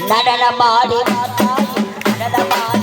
நடனமாடி மாத்தாயி நடனமாடி.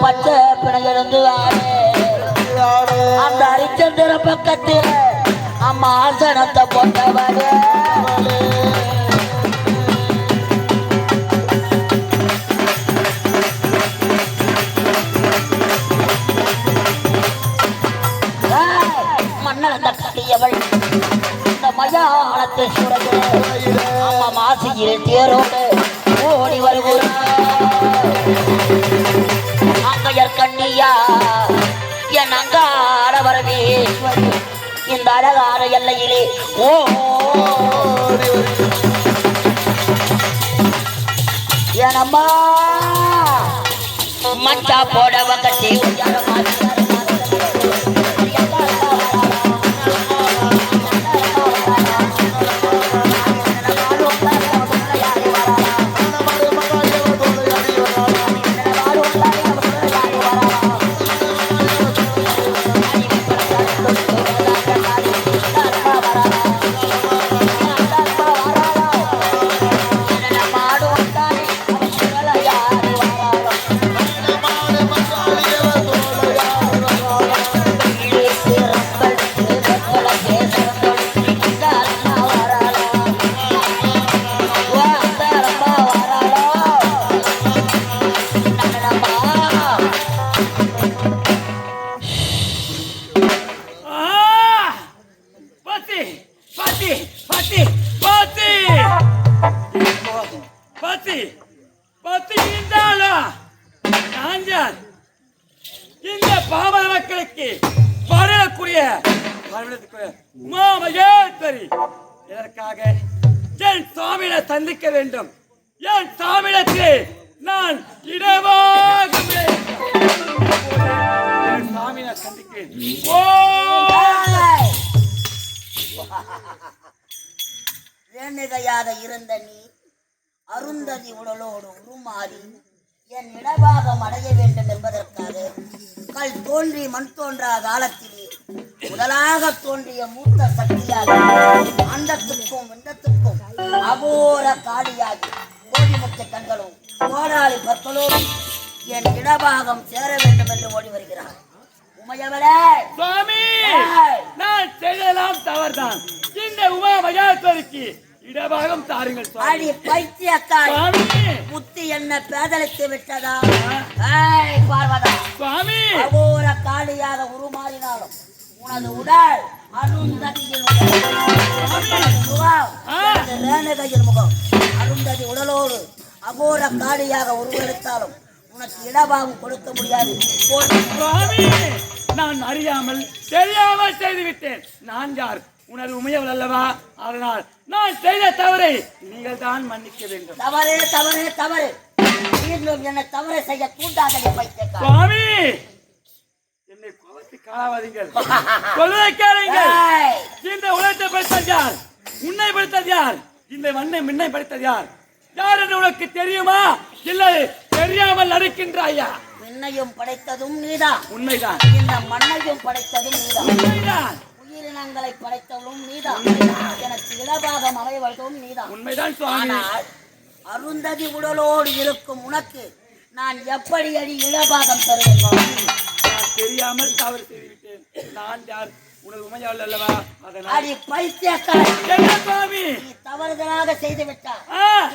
பச்சை பிணை அந்த ஹரிச்சந்திர பக்கத்தில் அம்மா ஆசனத்தை போட்டவரு மன்னன் கட்டியவள் இந்த மயானத்து சூழல் அம்மா மாசியில் தேரோடு அழகான ஓ ஏனம்மா? மச்சா போட வகத்தை வேண்டும். என் சாமியிடத்தில் நான் இடமாக என் சாமியை சந்திக்கிறேன்? ஓ! வேண்டுகையாக இருந்த நீ? அருந்ததி உடலோடு உருமாறி என் இடபாகம் அடைய வேண்டும் என்பதற்காக கல் தோன்றி மண் தோன்றா காலத்திலே முதலாக தோன்றிய மூத்த சக்தியாக அண்டத்துக்கும் விண்டத்துக்கும் அகோர காளியாகி கோடிமுத்த கண்களும் கோடாளி பற்களோடும் என் இடபாகம் சேர வேண்டும் என்று ஓடி வருகிறார். உமையவரே சுவாமி! நான் செய்ததெல்லாம் தவறுதான். இந்த உமா மகேஸ்வரிக்கு இடபாகம் தாருங்கள் அடி பைத்தியக்காரி. புத்தி என்ன பேதலித்து விட்டதா? பார்வதா. சுவாமி. அகோர காளியாக உருமாறினாலும் உனது உடல் அருந்ததியின். முகம். ரேணுகையின் அருந்ததி உடலோடு அகோர காளியாக உருவெடுத்தாலும் உனக்கு இடபாகம் கொடுக்க முடியாது. நான் அறியாமல் தெரியாமல் செய்து விட்டேன் நான் யார்? உனது உமையவள் அல்லவா? அதனால் நான் செய்த தவறை நீங்கள் தான் மன்னிக்க வேண்டும். தவறு தவறு தவறு. மீண்டும் என்னை தவறு செய்ய தூண்டாதடி பைத்தியக்காரி சுவாமி! என்னை கோபத்தை கேளுங்கள். ஏய்! இந்த உலகத்தை படைத்தது யார்? உன்னை படைத்தது யார்? இந்த மண்ணை மின்னை படைத்தது யார்? யார் என்று உனக்கு தெரியுமா? இல்லை தெரியாமல் நடிக்கின்றாயா? விண்ணையும் படைத்ததும் நீதான். உண்மைதான். இந்த மண்ணையும் படைத்ததும் நீதான். உண்மைதான். உயிரினங்களை படைத்தவளும் நீதான். எனக்கு இடபாகம் அமைவதும் நீதான். உண்மைதான் ஆனால் அருந்ததி உடலோடு இருக்கும் உனக்கு நான் எப்படி அடி இடபாகம் தருவேன் தெரியாமல் தவறு செய்துவிட்டேன். நான் யார்? உனது உமையாள் அல்லவா? அடி பைத்தியக்காரி தவறுதலாக செய்து விட்டார்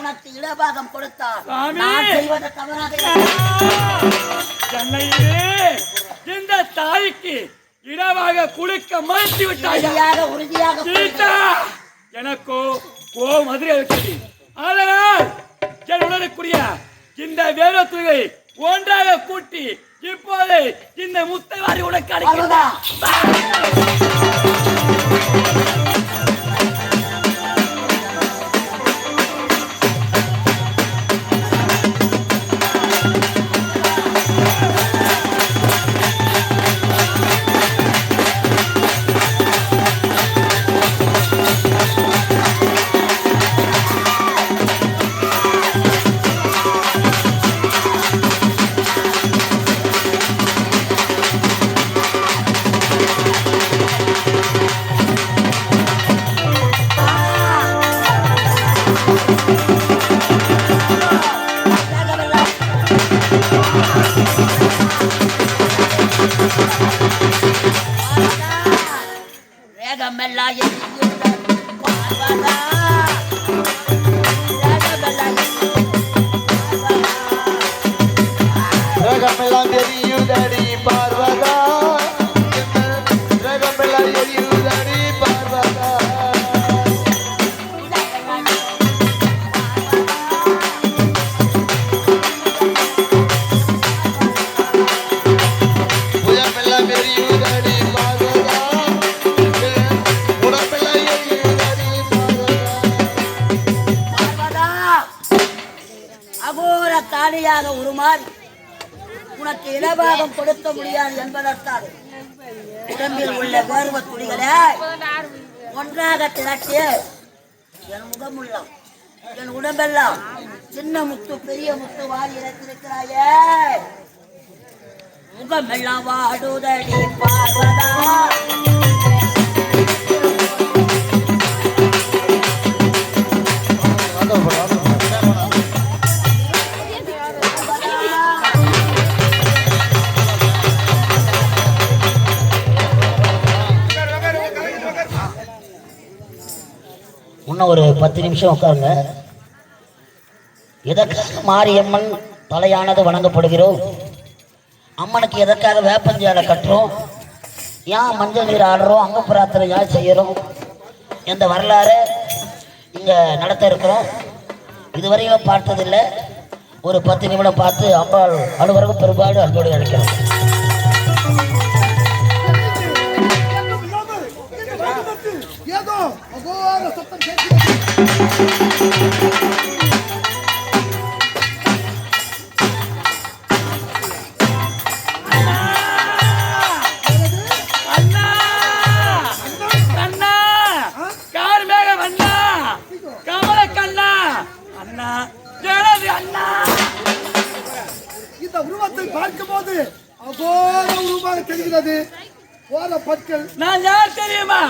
உனக்கு இடபாகம் கொடுத்தார். நான் செய்வது தவறாக இந்த தாய்க்கு இடமாக குளிக்க மறுத்து விட்டாயா? உறுதியாக சீதா எனக்கோ கோபம் மதுரை இருக்கிறது அதனால் என் உணரக்கூடிய இந்த வேரத்துறை ஒன்றாக கூட்டி இப்போது இந்த முத்தவாரி உனக்கு அளிக்கிறேன் முடியாது என்பதற்காக. உடம்பில் உள்ள வேர்வ துளிகளை ஒன்றாக திரட்டி என் முகமுள்ளம் என் உடம்பெல்லாம் சின்ன முத்து பெரிய முத்து வாரி இறக்கிருக்கிறாயே முகமெல்லாம் வாடுதடி பார்வதா. இன்னும் ஒரு பத்து நிமிஷம் உட்காருங்க. எதற்காக மாரியம்மன் தலையானது வணங்கப்படுகிறோம் அம்மனுக்கு எதற்காக வேப்பஞ்சாலை கட்டுறோம்? ஏன் மஞ்சள் நீர் ஆடுறோம்? அங்க பிரார்த்தனை ஏன் செய்கிறோம் இந்த வரலாறு இங்கே நடத்த இருக்கிறோம். இதுவரையும் பார்த்ததில்லை. ஒரு பத்து நிமிடம் பார்த்து அம்பாள் அலுவலகம் பெரும்பாலும் அன்போடு அழைக்கிறோம். அண்ணா எனது அண்ணா இந்த உருவத்தை பார்க்கும்போது அகோர உருவமாக தெரிகிறது. போற பற்கள் நான் யார் தெரியுமா?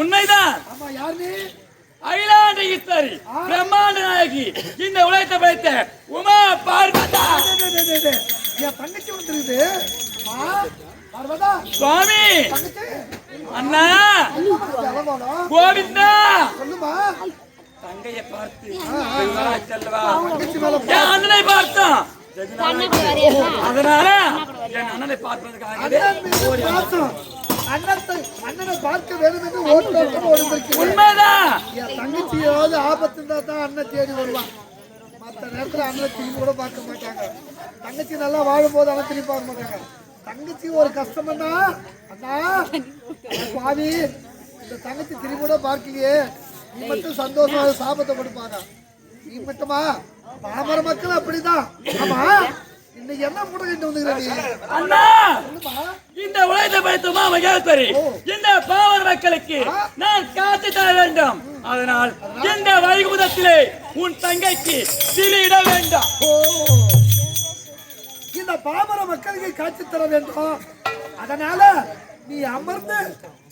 உண்மைதான். ஆமா யார் நீ அகிலாண்ட ஈஸ்வரி பிரம்மாண்ட நாயகி இந்த உலகத்தை படைத்த உமா பார்வதா. என் தங்கச்சி வந்துருக்குது பார்வதா. சுவாமி. அண்ணா. கோவிந்தா. சொல்லுமா. தங்கையை பார்த்து என் அண்ணனை பார்த்தோம்? அதனால என் அண்ணனை பார்ப்பதற்காக அண்ணத்தை அண்ணனை பார்க்க வேண்டும் என்று ஓட்டோட்டம் ஓடிந்திருக்கிறேன். உண்மைதான். என் தங்கச்சி ஏதாவது ஆபத்து இருந்தா தான் அண்ணன் தேடி வருவான். மற்ற நேரத்துல அண்ணனை திரும்பி கூட பார்க்க மாட்டாங்க. தங்கச்சி நல்லா வாழும்போது அண்ணன் திரும்பி பார்க்க மாட்டாங்க. தங்கச்சி ஒரு கஷ்டம்னா அண்ணா பாவி இந்த தங்கச்சி திரும்பி கூட பார்க்கலையே. நீ மட்டும் சந்தோஷமா சாபத்தை கொடுப்பாங்க. நீ மட்டுமா? பாமர மக்கள் அப்படிதான். ஆமா. இன்னைக்கு என்ன முடங்கிட்டு அண்ணா! இந்த உலகத்தை படைத்த உமா மகேஸ்வரி இந்த பாவர் மக்களுக்கு நான் காத்து தர வேண்டும். அதனால் இந்த வைகுதத்திலே உன் தங்கைக்கு திரியிட வேண்டும். இந்த பாமர மக்களுக்கு காட்சி தர வேண்டும். அதனால நீ அமர்ந்து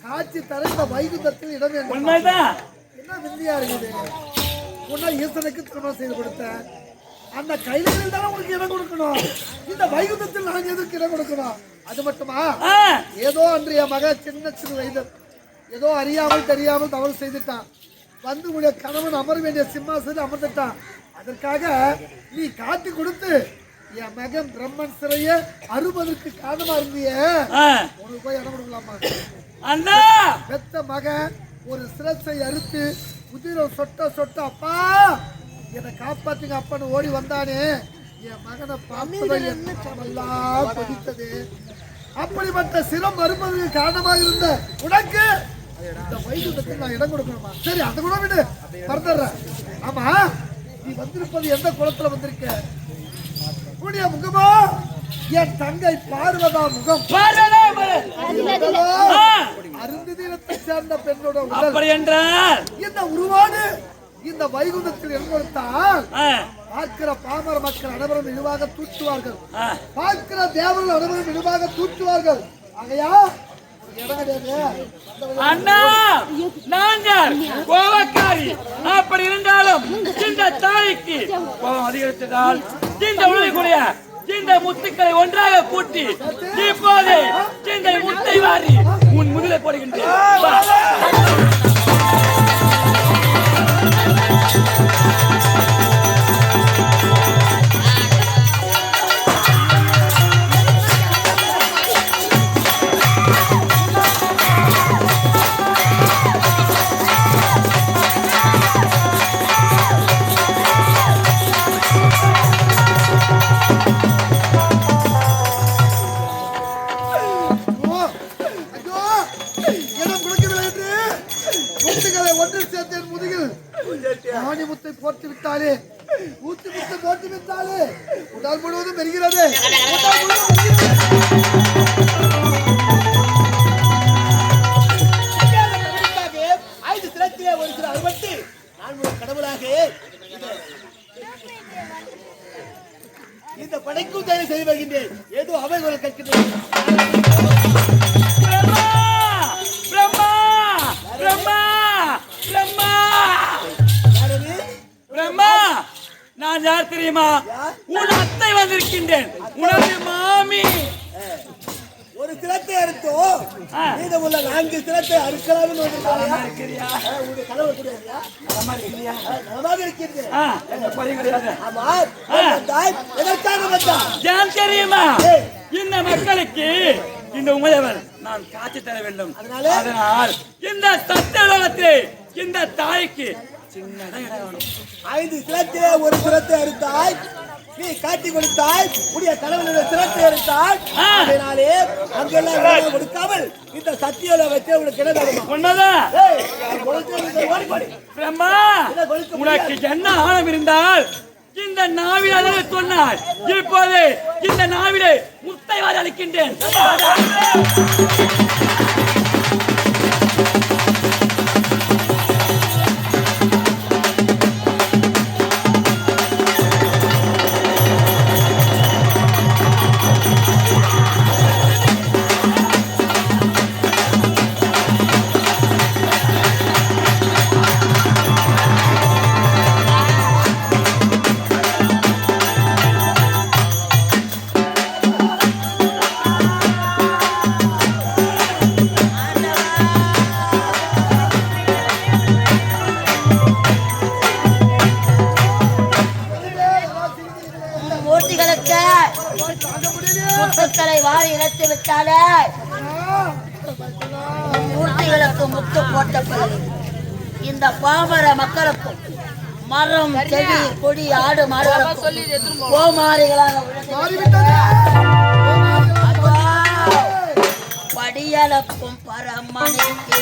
காட்சி தர இந்த வைகுந்தத்தில் இடம் வேண்டும். உண்மைதான். என்ன விந்தியா இருக்குது? உன்னை ஈசனுக்கு திருமணம் செய்து கொடுத்த அந்த கைதிகளில் தானே உனக்கு இடம் கொடுக்கணும். இந்த வைகுந்தத்தில் நான் எதற்கு இடம் கொடுக்கணும்? அது மட்டுமா? ஏதோ அன்று என் மக சின்ன சிறு வயது ஏதோ அறியாமல் தெரியாமல் தவறு செய்துட்டான். வந்து உடைய கணவன் அமர வேண்டிய சிம்மாசனத்தில் அமர்ந்துட்டான். அதற்காக நீ காட்டி கொடுத்து என் மகன் பிரம்மன் சிறைய அறுபதற்கு காரணமா இருந்தியே. உனக்கு போய் இடம் கொடுக்கலாமா? அண்ணா! பெத்த மகன் ஒரு சிரசை அறுத்து உதிரம் சொட்ட சொட்ட அப்பா என்னை காப்பாத்துங்க அப்பன்னு ஓடி வந்தானே. என் மகனை பார்த்தவன் எல்லாம் கொதித்தது. அப்படிப்பட்ட சிரம் வருவதற்கு காரணமாக இருந்த உனக்கு இந்த வைகுண்டத்தில் நான் இடம் கொடுக்கணுமா? சரி அதை கூட விடு. மறந்துடுறேன். ஆமா நீ வந்திருப்பது எந்த குளத்துல வந்திருக்க? உன்னுடைய முகமா என் தங்கை பார்வதா முகம். பார்வதா அருந்ததினத்தை சேர்ந்த பெண்ணோட அப்படி என்றால். இந்த உருவாடு இந்த வைகுந்தத்தில் எங்கொடுத்தால் ஆ, பார்க்கிற பாமர மக்கள் அனைவரும் இழிவாக தூற்றுவார்கள். பார்க்கிற தேவர்கள் அனைவரும் இழிவாக தூற்றுவார்கள். ஆகையா அண்ணா நாங்கள் கோவக்காரி. அப்படி இருந்தாலும் இந்த தாய்க்கு கோபம் அதிகரித்ததால் இந்த உணவுக்குரிய சிந்தை முத்துக்களை ஒன்றாக கூட்டி இப்போது சிந்தை முத்தை வாரி உன் முதிலை போடுகின்றேன். இந்த- படைக்கும் தயார் செய்து வருகின்றேன் ஏதோ பிரம்மா யாரது பிரம்மா நான் யார் தெரியுமா? உன் அத்தை வந்திருக்கின்றேன். உனது மாமி. ஒரு தினத்தை அறுத்தோம் ஆ. மீதமுள்ள நான்கு தினத்தை அறுக்கலாம்னு இருக்கிறியா? உங்களுடைய கனவு கிடையாதுயா நலமா இருக்கிறியா? நலமாக இருக்கின்றேன் ஆ, எந்த குறையும் கிடையாது. ஆமா வந்தாய் எதற்காக வந்தான் ஏன் தெரியுமா? இந்த மக்களுக்கு இந்த உமையவர் நான் காட்சி தர வேண்டும். அதனால? இந்த சத்திய உலகத்திலே இந்த தாய்க்கு வேணும் ஐந்து தினத்திலே ஒரு தினத்தை அறுத்தாய் நீ காட்டி கொடுத்தாய் உடைய தினத்தை அறுத்தாய். ஆ. அதனாலே அங்கெல்லாம் இடம் கொடுக்காமல் இந்த சத்தியோல வச்சு உனக்கு என்ன உனக்கு என்ன ஆழம் இருந்தால் இந்த நாவிலே சொன்னார் இப்போது இந்த நாவிலே முத்தை வாரி அளிக்கின்றேன். பாமர மக்களுக்கும் மரம் செடி கொடி ஆடு மாடுகளுக்கும் கோமாரிகளாக படியளக்கும் பரமணிக்கு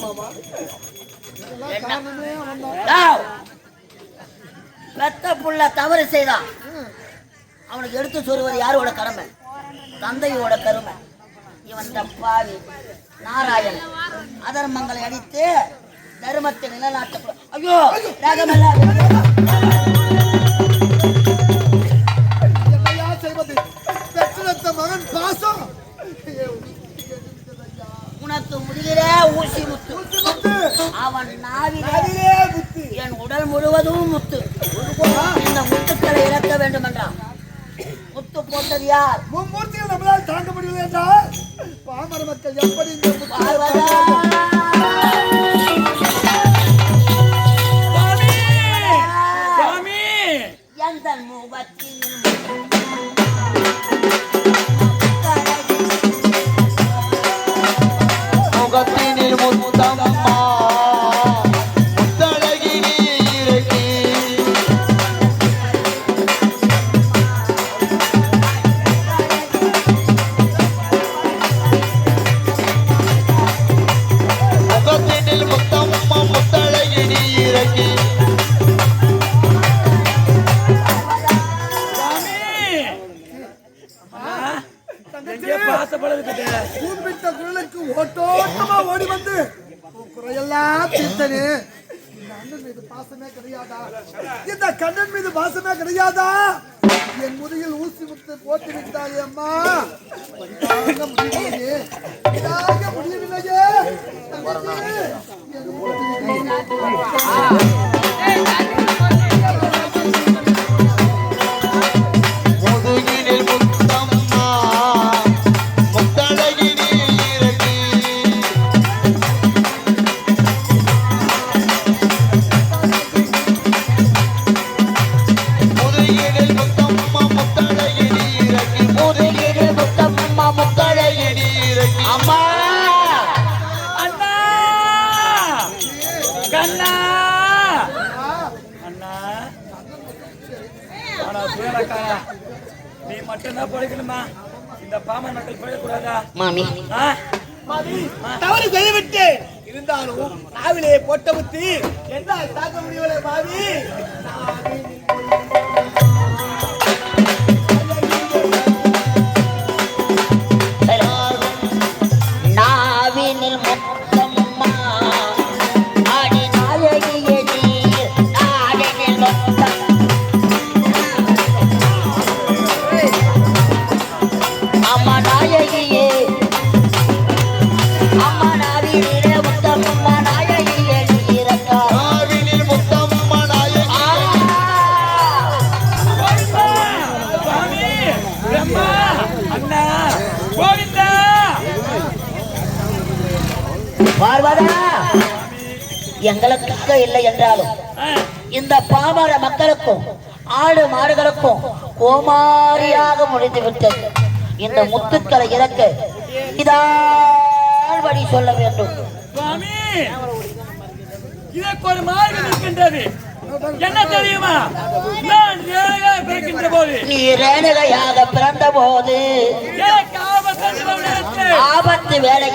மாமா? டேய், பெத்த புள்ள தவறு செய்தான் அவனுக்கு எடுத்து சொல்வது யாரோட கடமை? தந்தையோட கருமை. இவன் பாவி நாராயணன். அதர்மங்களை அடித்து தர்மத்தை நிலைநாட்ட ஐயோ ராகமெல்லாம் உனக்கு முடிகிறே ஊசி முத்து. முத்து. அவன் நாவிலே புத்தி என் உடல் முழுவதும் முத்து. இந்த முத்துக்களை இறக்க வேண்டும் என்றான் முத்து போட்டது யார்? மும்மூர்த்திகள் நம்மளால் தாங்க முடியவில்லை என்றால் பாமர மக்கள் எப்படி இந்த பாசமே கிடையாதா? தவறு செய்துவிட்டேன் இருந்தாலும் நாவிலே போட்ட புத்தி என்னால் தாக்க முடியவில்லை பாவி. பார்வதா எங்களுக்காக இல்லை என்றாலும் இந்த பாமர மக்களுக்கும் ஆடு மாடுகளுக்கும் கோமாரியாக முடிந்து விட்டது இந்த முத்துக்களை இறக்க இதால் வழி சொல்ல வேண்டும். இதற்கு ஒரு மார்க்கம் இருக்கின்றது. என்ன தெரியுமா? நான் ஏழையாக பிறக்கின்ற போது. நீ ரேணுகையாக பிறந்த போது ஆபத்து வந்து